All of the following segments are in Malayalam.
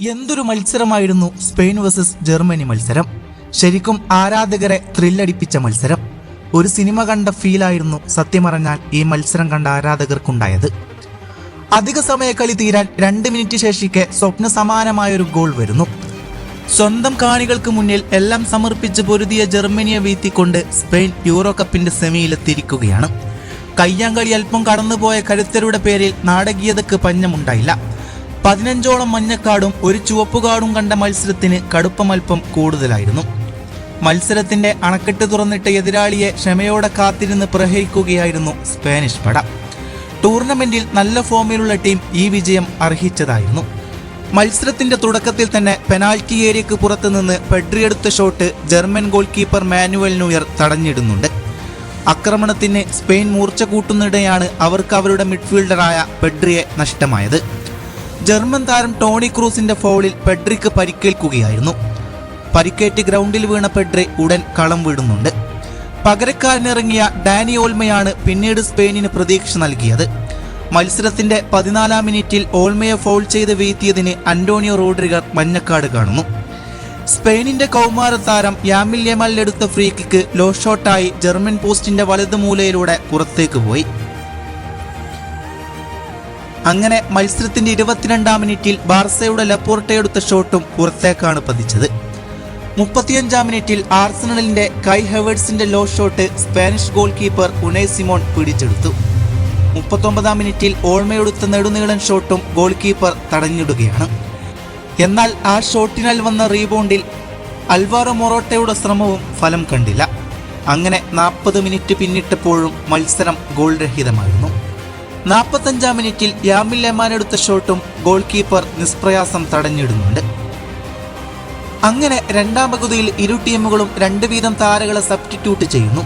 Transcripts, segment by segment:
എന്തൊരു മത്സരമായിരുന്നു സ്പെയിൻ വേഴ്സസ് ജർമ്മനി മത്സരം. ശരിക്കും ആരാധകരെ ത്രില്ലടിപ്പിച്ച മത്സരം. ഒരു സിനിമ കണ്ട ഫീലായിരുന്നു സത്യം പറഞ്ഞാൽ ഈ മത്സരം കണ്ട ആരാധകർക്കുണ്ടായത്. അധിക സമയ കളി തീരാൻ രണ്ട് മിനിറ്റ് ശേഷിക്കെ സ്വപ്ന സമാനമായൊരു ഗോൾ വരുന്നു. സ്വന്തം കാണികൾക്ക് മുന്നിൽ എല്ലാം സമർപ്പിച്ച് പൊരുതിയ ജർമ്മനിയെ വീഴ്ത്തിക്കൊണ്ട് സ്പെയിൻ യൂറോ കപ്പിന്റെ സെമിയിലെത്തിയിരിക്കുകയാണ്. കയ്യാങ്കളി അല്പം കടന്നുപോയ കരുത്തരുടെ പേരിൽ നാടകീയതക്ക് പഞ്ഞമുണ്ടായില്ല. പതിനഞ്ചോളം മഞ്ഞക്കാടും ഒരു ചുവപ്പുകാടും കണ്ട മത്സരത്തിന് കടുപ്പമൽപ്പം കൂടുതലായിരുന്നു. മത്സരത്തിന്റെ അണക്കെട്ട് തുറന്നിട്ട് എതിരാളിയെ ക്ഷമയോടെ കാത്തിരുന്ന് പ്രഹരിക്കുകയായിരുന്നു സ്പാനിഷ് പട. ടൂർണമെന്റിൽ നല്ല ഫോമിലുള്ള ടീം ഈ വിജയം അർഹിച്ചതായിരുന്നു. മത്സരത്തിന്റെ തുടക്കത്തിൽ തന്നെ പെനാൽറ്റി ഏരിയക്ക് പുറത്തുനിന്ന് പെഡ്രിയെടുത്ത shot German goalkeeper Manuel Neuer തടഞ്ഞിടുന്നുണ്ട്. ആക്രമണത്തിന് സ്പെയിൻ മൂർച്ച കൂട്ടുന്നിടെയാണ് അവർക്ക് അവരുടെ മിഡ്ഫീൽഡറായ പെഡ്രിയെ നഷ്ടമായത്. ജർമ്മൻ താരം ടോണി ക്രൂസിന്റെ ഫോളിൽ പെഡ്രിക്ക് പരിക്കേൽക്കുകയായിരുന്നു. പരിക്കേറ്റ് ഗ്രൗണ്ടിൽ വീണ പെഡ്രി ഉടൻ കളം വീടുന്നുണ്ട്. പകരക്കാരനിറങ്ങിയ ഡാനി ഓൾമയാണ് പിന്നീട് സ്പെയിനിന് പ്രതീക്ഷ നൽകിയത്. മത്സരത്തിന്റെ പതിനാലാം മിനിറ്റിൽ ഓൾമയെ ഫോൾ ചെയ്ത് വീഴ്ത്തിയതിന് അന്റോണിയോ റോഡ്രിഗർ മഞ്ഞക്കാട് കാണുന്നു. സ്പെയിനിന്റെ കൗമാര താരം യാമിൽ യമലിലെടുത്ത ഫ്രീ കിക്ക് ലോ ഷോട്ടായി ജർമ്മൻ പോസ്റ്റിന്റെ വലതു മൂലയിലൂടെ പുറത്തേക്ക് പോയി. അങ്ങനെ മത്സരത്തിന്റെ ഇരുപത്തിരണ്ടാം മിനിറ്റിൽ ബാർസയുടെ ലപ്പോർട്ടയെടുത്ത ഷോട്ടും പുറത്തേക്കാണ് പതിച്ചത്. മുപ്പത്തിയഞ്ചാം മിനിറ്റിൽ ആർസണലിന്റെ Kai ഹെവേഴ്സിന്റെ low shot Spanish goalkeeper Unai Simon പിടിച്ചെടുത്തു. മുപ്പത്തൊമ്പതാം മിനിറ്റിൽ ഓൾമയെടുത്ത നെടുനീളൻ ഷോട്ടും ഗോൾ കീപ്പർ തടഞ്ഞിടുകയാണ്. എന്നാൽ ആ ഷോട്ടിനാൽ വന്ന റീബൗണ്ടിൽ അൽവാറോ മൊറോട്ടയുടെ ശ്രമവും ഫലം കണ്ടില്ല. അങ്ങനെ നാൽപ്പത് മിനിറ്റ് പിന്നിട്ടപ്പോഴും മത്സരം ഗോൾ രഹിതമായിരുന്നു നാൽപ്പത്തഞ്ചാം മിനിറ്റിൽ യാമിൽ ലെമാൻ എടുത്ത ഷോട്ടും ഗോൾ കീപ്പർ നിഷ്പ്രയാസം തടഞ്ഞിടുന്നുണ്ട്. അങ്ങനെ രണ്ടാം പകുതിയിൽ ഇരു ടീമുകളും രണ്ട് വീതം താരങ്ങളെ സബ്സ്റ്റിറ്റ്യൂട്ട് ചെയ്യുന്നു.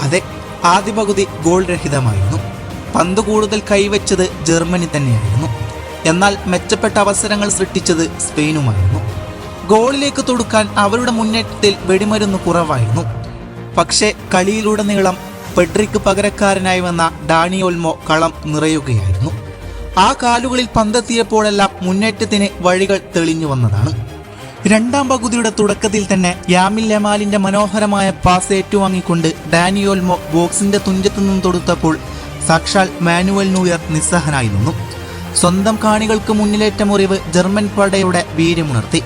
അതെ ആദ്യ പകുതി ഗോൾ രഹിതമായിരുന്നു. പന്ത് കൂടുതൽ കൈവച്ചത് ജർമ്മനി തന്നെയായിരുന്നു. എന്നാൽ മെച്ചപ്പെട്ട അവസരങ്ങൾ സൃഷ്ടിച്ചത് സ്പെയിനുമായിരുന്നു. ഗോളിലേക്ക് തൊടുക്കാൻ അവരുടെ മുന്നേറ്റത്തിൽ വെടിമരുന്ന് കുറവായിരുന്നു. പക്ഷേ കളിയിലുടനീളം പെഡ്രിക്ക് പകരക്കാരനായി വന്ന ഡാനി ഒൽമോ കളം നിറയുകയായിരുന്നു. ആ കാലുകളിൽ പന്തെത്തിയപ്പോഴെല്ലാം മുന്നേറ്റത്തിന് വഴികൾ തെളിഞ്ഞു വന്നതാണ്. രണ്ടാം പകുതിയുടെ തുടക്കത്തിൽ തന്നെ യാമിൽ ലമാലിന്റെ മനോഹരമായ പാസ് ഏറ്റുവാങ്ങിക്കൊണ്ട് ഡാനിയോൽമോ ബോക്സിന്റെ തുഞ്ചത്തു നിന്നും തൊടുത്തപ്പോൾ സാക്ഷാൽ മാനുവൽ നൂയർ നിസ്സഹനായി നിന്നു. സ്വന്തം കാണികൾക്ക് മുന്നിലേറ്റ മുറിവ് ജർമ്മൻ പടയുടെ വീര്യമുണർത്തി.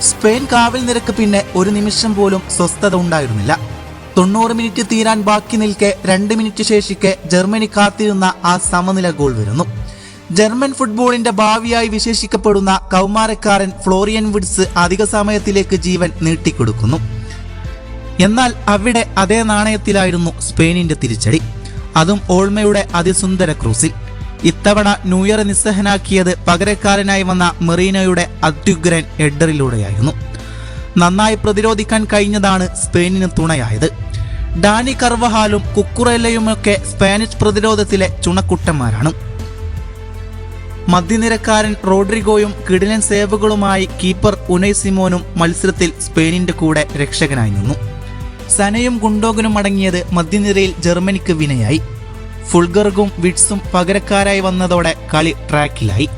സ്പെയിൻ കാവൽ നിരക്ക് പിന്നെ ഒരു നിമിഷം പോലും സ്വസ്ഥത ഉണ്ടായിരുന്നില്ല. തൊണ്ണൂറ് മിനിറ്റ് തീരാൻ ബാക്കി നിൽക്കെ രണ്ട് മിനിറ്റ് ശേഷിക്കെ ജർമ്മനി കാത്തിരുന്ന ആ സമനില ഗോൾ വരുന്നു. ജർമ്മൻ ഫുട്ബോളിന്റെ ഭാവിയായി വിശേഷിക്കപ്പെടുന്ന കൗമാരക്കാരൻ ഫ്ലോറിയൻ വിഡ്സ് അധിക സമയത്തിലേക്ക് ജീവൻ നീട്ടിക്കൊടുക്കുന്നു. എന്നാൽ അവിടെ അതേ നാണയത്തിലായിരുന്നു സ്പെയിനിന്റെ തിരിച്ചടി. അതും ഓൾമയുടെ അതിസുന്ദര ക്രൂസിൽ. ഇത്തവണ ന്യൂയർ നിസ്സഹനാക്കിയത് പകരക്കാരനായി വന്ന മെറീനയുടെ അത്യുഗ്രൻ എഡറിലൂടെയായിരുന്നു നന്നായി പ്രതിരോധിക്കാൻ കഴിഞ്ഞതാണ് സ്പെയിനിന് തുണയായത്. Dani കർവഹാലും കുക്കുറയിലയുമൊക്കെ Spanish പ്രതിരോധത്തിലെ ചുണക്കുട്ടന്മാരാണ്. മധ്യനിരക്കാരൻ റോഡ്രിഗോയും കിടിലൻ സേവകളുമായി കീപ്പർ ഉനൈ സിമോനും മത്സരത്തിൽ സ്പെയിനിന്റെ കൂടെ രക്ഷകനായി നിന്നു. സനയും ഗുണ്ടോഗനും അടങ്ങിയത് മധ്യനിരയിൽ ജർമ്മനിക്ക് വിനയായി. ഫുൾഗർഗും വിറ്റ്സും പകരക്കാരായി വന്നതോടെ കളി ട്രാക്കിലായി.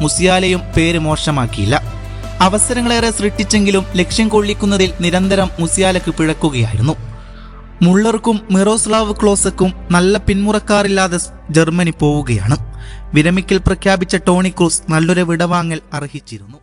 മുസിയാലയും പേര് മോശമാക്കിയില്ല. അവസരങ്ങളേറെ സൃഷ്ടിച്ചെങ്കിലും ലക്ഷ്യം കൊള്ളിക്കുന്നതിൽ നിരന്തരം മുസിയാലക്ക് പിഴക്കുകയായിരുന്നു. മുള്ളർക്കും മിറോസ്ലാവ് ക്ലോസക്കും നല്ല പിന്മുറക്കാറില്ലാതെ ജർമ്മനി പോവുകയാണ്. വിരമിക്കൽ പ്രഖ്യാപിച്ച ടോണി ക്രൂസ് നല്ലൊരു വിടവാങ്ങൽ അർഹിച്ചിരുന്നു.